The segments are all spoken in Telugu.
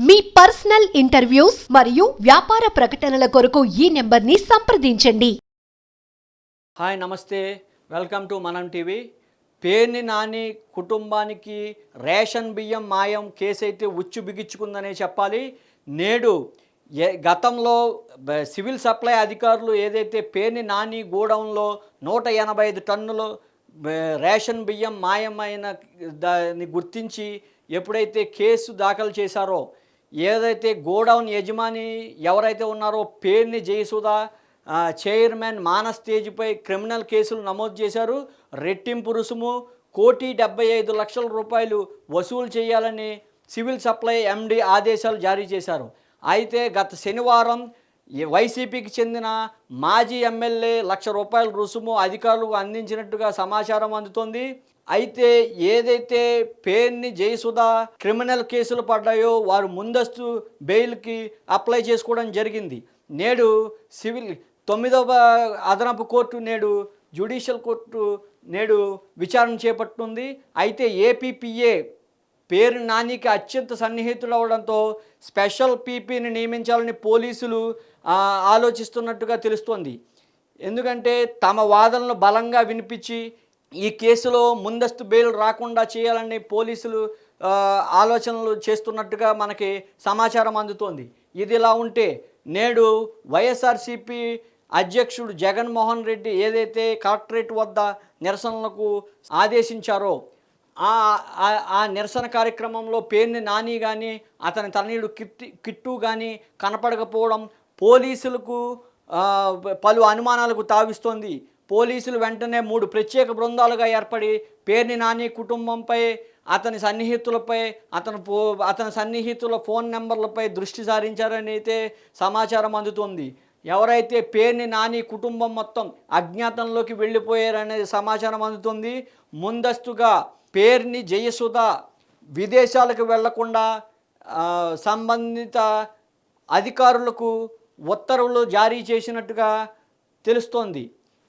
మీ పర్సనల్ ఇంటర్వ్యూస్ మరియు వ్యాపార ప్రకటనల కొరకు ఈ నెంబర్ని సంప్రదించండి. హాయ్ నమస్తే. Welcome to Manam TV. Perni Nani కుటుంబానికి రేషన్ బియ్యం మాయం కేసు అయితే ఉచ్చు బిగించుకుందనే చెప్పాలి. నేడు ఏ గతంలో బ- సివిల్ సప్లై అధికారులు ఏదైతే పేర్ని నాని గోడౌన్లో నూట ఎనభై ఐదు టన్నులు బ- రేషన్ బియ్యం మాయమైన దాన్ని గుర్తించి ఎప్పుడైతే కేసు దాఖలు చేశారో ఏదైతే గోడౌన్ యజమాని ఎవరైతే ఉన్నారో పేర్ని జయసుధా చైర్మన్ మానస్ తేజ్పై క్రిమినల్ కేసులు నమోదు చేశారు. రెట్టింపు రుసుము కోటి డెబ్బై ఐదు లక్షల రూపాయలు వసూలు చేయాలని సివిల్ సప్లై ఎండి ఆదేశాలు జారీ చేశారు. అయితే గత శనివారం వైసీపీకి చెందిన మాజీ ఎమ్మెల్యే లక్ష రూపాయల రుసుము అధికారులకు అందించినట్టుగా సమాచారం అందుతోంది. అయితే ఏదైతే పేర్ని జయసుధ క్రిమినల్ కేసులు పడ్డాయో వారు ముందస్తు బెయిల్కి అప్లై చేసుకోవడం జరిగింది. నేడు సివిల్ తొమ్మిదవ అదనపు కోర్టు నేడు జ్యుడిషియల్ కోర్టు నేడు విచారణ చేపట్టింది. అయితే ఏపీపీఏ పేరు నానికి అత్యంత సన్నిహితులు అవడంతో స్పెషల్ పీపీని నియమించాలని పోలీసులు ఆలోచిస్తున్నట్టుగా తెలుస్తోంది. ఎందుకంటే తమ వాదనలు బలంగా వినిపించి ఈ కేసులో ముందస్తు బెయిల్ రాకుండా చేయాలని పోలీసులు ఆలోచనలు చేస్తున్నట్టుగా మనకి సమాచారం అందుతోంది. ఇది ఇలా ఉంటే నేడు వైఎస్ఆర్సీపీ అధ్యక్షుడు జగన్మోహన్ రెడ్డి ఏదైతే కలెక్టరేట్ వద్ద నిరసనలకు ఆదేశించారో ఆ నిరసన కార్యక్రమంలో పేర్ని నాని కానీ అతని తనయుడు కిట్టి కిట్టు కానీ కనపడకపోవడం పోలీసులకు పలు అనుమానాలకు తావిస్తోంది. పోలీసులు వెంటనే మూడు ప్రత్యేక బృందాలుగా ఏర్పడి పేర్ని నాని కుటుంబంపై అతని సన్నిహితులపై అతను ఫో అతని సన్నిహితుల ఫోన్ నెంబర్లపై దృష్టి సారించారని అయితే సమాచారం అందుతోంది. ఎవరైతే పేర్ని నాని కుటుంబం మొత్తం అజ్ఞాతంలోకి వెళ్ళిపోయారనే సమాచారం అందుతుంది. ముందస్తుగా పేర్ని జయసుధ విదేశాలకు వెళ్ళకుండా సంబంధిత అధికారులకు ఉత్తర్వులు జారీ చేసినట్టుగా తెలుస్తోంది.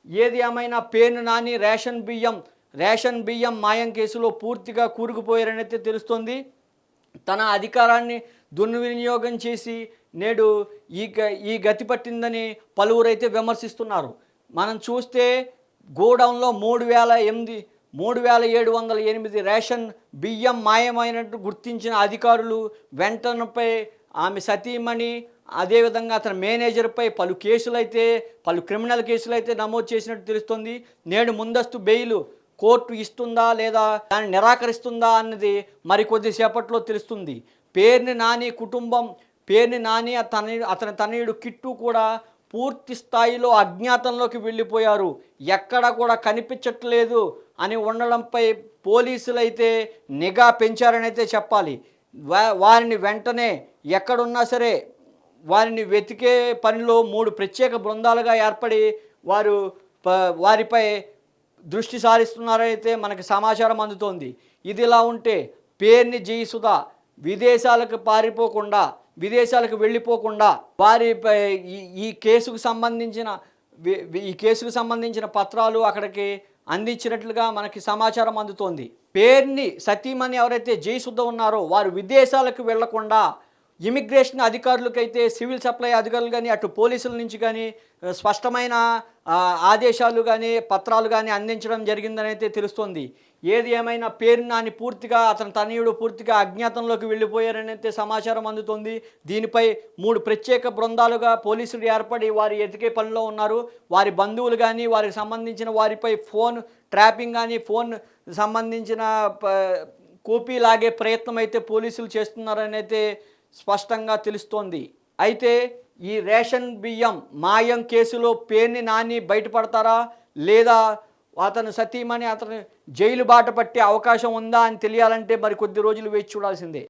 ఏది ఏమైనా పేను నాని రేషన్ బియ్యం రేషన్ బియ్యం మాయం కేసులో పూర్తిగా కూరుకుపోయారనైతే తెలుస్తుంది తెలుస్తోంది. తన అధికారాన్ని దుర్వినియోగం చేసి నేడు ఈ గ- ఈ గతి పట్టిందని పలువురైతే విమర్శిస్తున్నారు. మనం చూస్తే గోడౌన్లో మూడు వేల ఎనిమిది మూడు వేల ఏడు వందల ఎనిమిది రేషన్ బియ్యం మాయమైనట్టు గుర్తించిన అధికారులు వెంటనపై ఆమె సతీమణి అదేవిధంగా అతని మేనేజర్పై పలు కేసులైతే పలు క్రిమినల్ కేసులు అయితే నమోదు చేసినట్టు తెలుస్తుంది. నేడు ముందస్తు బెయిల్ కోర్టు ఇస్తుందా లేదా దాన్ని నిరాకరిస్తుందా అన్నది మరికొద్దిసేపట్లో తెలుస్తుంది. పేర్ని నాని కుటుంబం పేర్ని నాని తన అతని తనయుడు కిట్టు కూడా పూర్తి స్థాయిలో అజ్ఞాతంలోకి వెళ్ళిపోయారు. ఎక్కడ కూడా కనిపించట్లేదు అని ఉండడంపై పోలీసులు అయితే నిఘా పెంచారని అయితే చెప్పాలి వారిని వెంటనే ఎక్కడున్నా సరే వారిని వెతికే పనిలో మూడు ప్రత్యేక బృందాలుగా ఏర్పడి వారు ప- వారిపై దృష్టి సారిస్తున్నారైతే మనకి సమాచారం అందుతోంది. ఇది ఇలా ఉంటే పేర్ని జయసుధా విదేశాలకు పారిపోకుండా విదేశాలకు వెళ్ళిపోకుండా వారిపై ఈ ఈ కేసుకు సంబంధించిన ఈ కేసుకు సంబంధించిన పత్రాలు అక్కడికి అందించినట్లుగా మనకి సమాచారం అందుతోంది. పేర్ని సతీమణి ఎవరైతే జయసుద్ధ ఉన్నారో వారు విదేశాలకు వెళ్ళకుండా ఇమిగ్రేషన్ అధికారులకైతే సివిల్ సప్లై అధికారులు కానీ అటు పోలీసుల నుంచి కానీ స్పష్టమైన ఆదేశాలు కానీ పత్రాలు కానీ అందించడం జరిగిందని అయితే తెలుస్తోంది. ఏది ఏమైనా పేరు నాని పూర్తిగా అతని తనయుడు పూర్తిగా అజ్ఞాతంలోకి వెళ్ళిపోయారని అయితే సమాచారం అందుతుంది. దీనిపై మూడు ప్రత్యేక బృందాలుగా పోలీసులు ఏర్పడి వారి ఎతికే పనిలో ఉన్నారు. వారి బంధువులు కానీ వారికి సంబంధించిన వారిపై ఫోన్ ట్రాపింగ్ కానీ ఫోన్ సంబంధించిన కూపీ లాగే ప్రయత్నం అయితే పోలీసులు చేస్తున్నారని అయితే స్పష్టంగా తెలుస్తోంది. అయితే ఈ రేషన్ బియ్యం మాయం కేసులో పేర్ని నాని బయటపడతారా? లేదా అతను సతీమణి అతను జైలు బాట పట్టే అవకాశం ఉందా అని తెలియాలంటే మరి కొద్ది రోజులు వేచి చూడాల్సిందే.